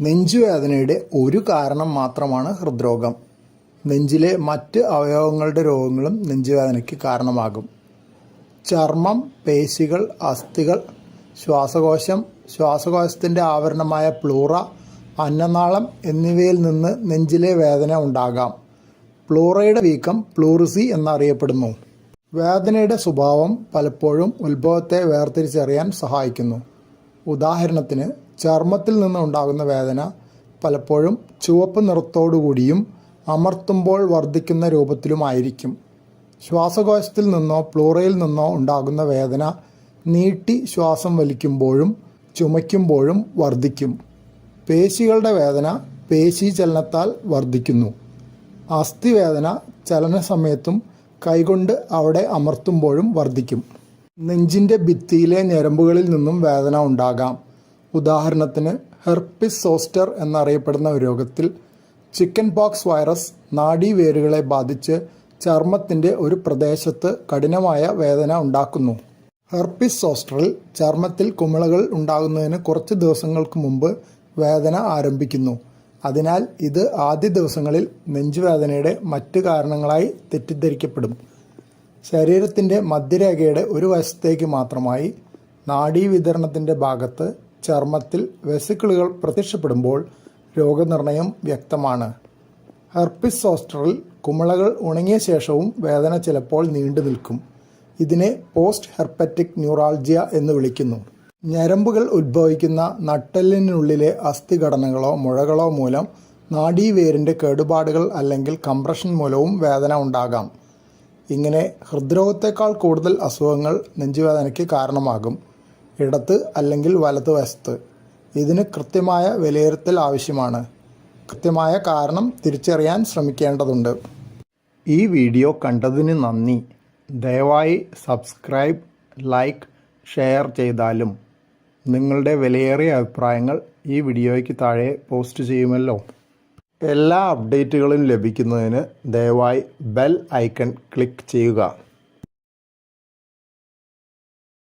നെഞ്ചുവേദനയുടെ ഒരു കാരണം മാത്രമാണ് ഹൃദ്രോഗം. നെഞ്ചിലെ മറ്റ് അവയവങ്ങളുടെ രോഗങ്ങളും നെഞ്ചുവേദനയ്ക്ക് കാരണമാകും. ചർമ്മം പേശികൾ അസ്ഥികൾ ശ്വാസകോശം ശ്വാസകോശത്തിന്റെ ആവരണമായ പ്ലൂറ അന്നനാളം എന്നിവയിൽ നിന്ന് നെഞ്ചിലെ വേദന ഉണ്ടാകാം. പ്ലൂറയുടെ വീക്കം പ്ലൂറിസി എന്നറിയപ്പെടുന്നു. വേദനയുടെ സ്വഭാവം പലപ്പോഴും ഉത്ഭവത്തെ വേർതിരിച്ചറിയാൻ സഹായിക്കുന്നു. ഉദാഹരണത്തിന് ചർമ്മത്തിൽ നിന്ന് ഉണ്ടാകുന്ന വേദന പലപ്പോഴും ചുവപ്പ് നിറത്തോടുകൂടിയും അമർത്തുമ്പോൾ വർദ്ധിക്കുന്ന രൂപത്തിലുമായിരിക്കും. ശ്വാസകോശത്തിൽ നിന്നോ പ്ലൂറയിൽ നിന്നോ ഉണ്ടാകുന്ന വേദന നീട്ടി ശ്വാസം വലിക്കുമ്പോഴും ചുമയ്ക്കുമ്പോഴും വർദ്ധിക്കും. പേശികളുടെ വേദന പേശി ചലനത്താൽ വർദ്ധിക്കുന്നു. അസ്ഥിവേദന ചലന സമയത്തും കൈകൊണ്ട് അവിടെ അമർത്തുമ്പോഴും വർദ്ധിക്കും. നെഞ്ചിന്റെ ഭിത്തിയിലെ ഞരമ്പുകളിൽ നിന്നും വേദന ഉണ്ടാകാം. ഉദാഹരണത്തിന് ഹെർപ്പിസ് സോസ്റ്റർ എന്നറിയപ്പെടുന്ന ഒരു രോഗത്തിൽ ചിക്കൻ പോക്സ് വൈറസ് നാഡീവേരുകളെ ബാധിച്ച് ചർമ്മത്തിന്റെ ഒരു പ്രദേശത്ത് കഠിനമായ വേദന ഉണ്ടാക്കുന്നു. ഹെർപ്പിസ് സോസ്റ്ററിൽ ചർമ്മത്തിൽ കുമിളകൾ ഉണ്ടാകുന്നതിന് കുറച്ച് ദിവസങ്ങൾക്ക് മുമ്പ് വേദന ആരംഭിക്കുന്നു. അതിനാൽ ഇത് ആദ്യ ദിവസങ്ങളിൽ നെഞ്ചുവേദനയുടെ മറ്റ് കാരണങ്ങളായി തെറ്റിദ്ധരിക്കപ്പെടും. ശരീരത്തിന്റെ മധ്യരേഖയുടെ ഒരു വശത്തേക്ക് മാത്രമായി നാഡീവിതരണത്തിന്റെ ഭാഗത്ത് ചർമ്മത്തിൽ വെസിക്കിളുകൾ പ്രത്യക്ഷപ്പെടുമ്പോൾ രോഗനിർണയം വ്യക്തമാണ്. ഹെർപ്പിസ് സോസ്റ്ററിൽ കുമിളകൾ ഉണങ്ങിയ ശേഷവും വേദന ചിലപ്പോൾ നീണ്ടു നിൽക്കും. ഇതിനെ പോസ്റ്റ് ഹെർപ്പറ്റിക് ന്യൂറാൾജിയ എന്ന് വിളിക്കുന്നു. ഞരമ്പുകൾ ഉത്ഭവിക്കുന്ന നട്ടെല്ലിനുള്ളിലെ അസ്ഥിഘടനകളോ മുഴകളോ മൂലം നാഡീവേരിന്റെ കേടുപാടുകൾ അല്ലെങ്കിൽ കംപ്രഷൻ മൂലവും വേദന ഉണ്ടാകാം. ഇങ്ങനെ ഹൃദ്രോഗത്തേക്കാൾ കൂടുതൽ അസുഖങ്ങൾ നെഞ്ചുവേദനയ്ക്ക് കാരണമാകും. ഇടത്ത് അല്ലെങ്കിൽ വലത്ത് വശത്ത്. ഇതിന് കൃത്യമായ വിലയിരുത്തൽ ആവശ്യമാണ്. കൃത്യമായ കാരണം തിരിച്ചറിയാൻ ശ്രമിക്കേണ്ടതുണ്ട്. ഈ വീഡിയോ കണ്ടതിന് നന്ദി. ദയവായി സബ്സ്ക്രൈബ് ലൈക്ക് ഷെയർ ചെയ്താലും നിങ്ങളുടെ വിലയേറിയ അഭിപ്രായങ്ങൾ ഈ വീഡിയോയ്ക്ക് താഴെ പോസ്റ്റ് ചെയ്യുമല്ലോ. എല്ലാ അപ്ഡേറ്റുകളും ലഭിക്കുന്നതിന് ദയവായി ബെൽ ഐക്കൺ ക്ലിക്ക് ചെയ്യുക.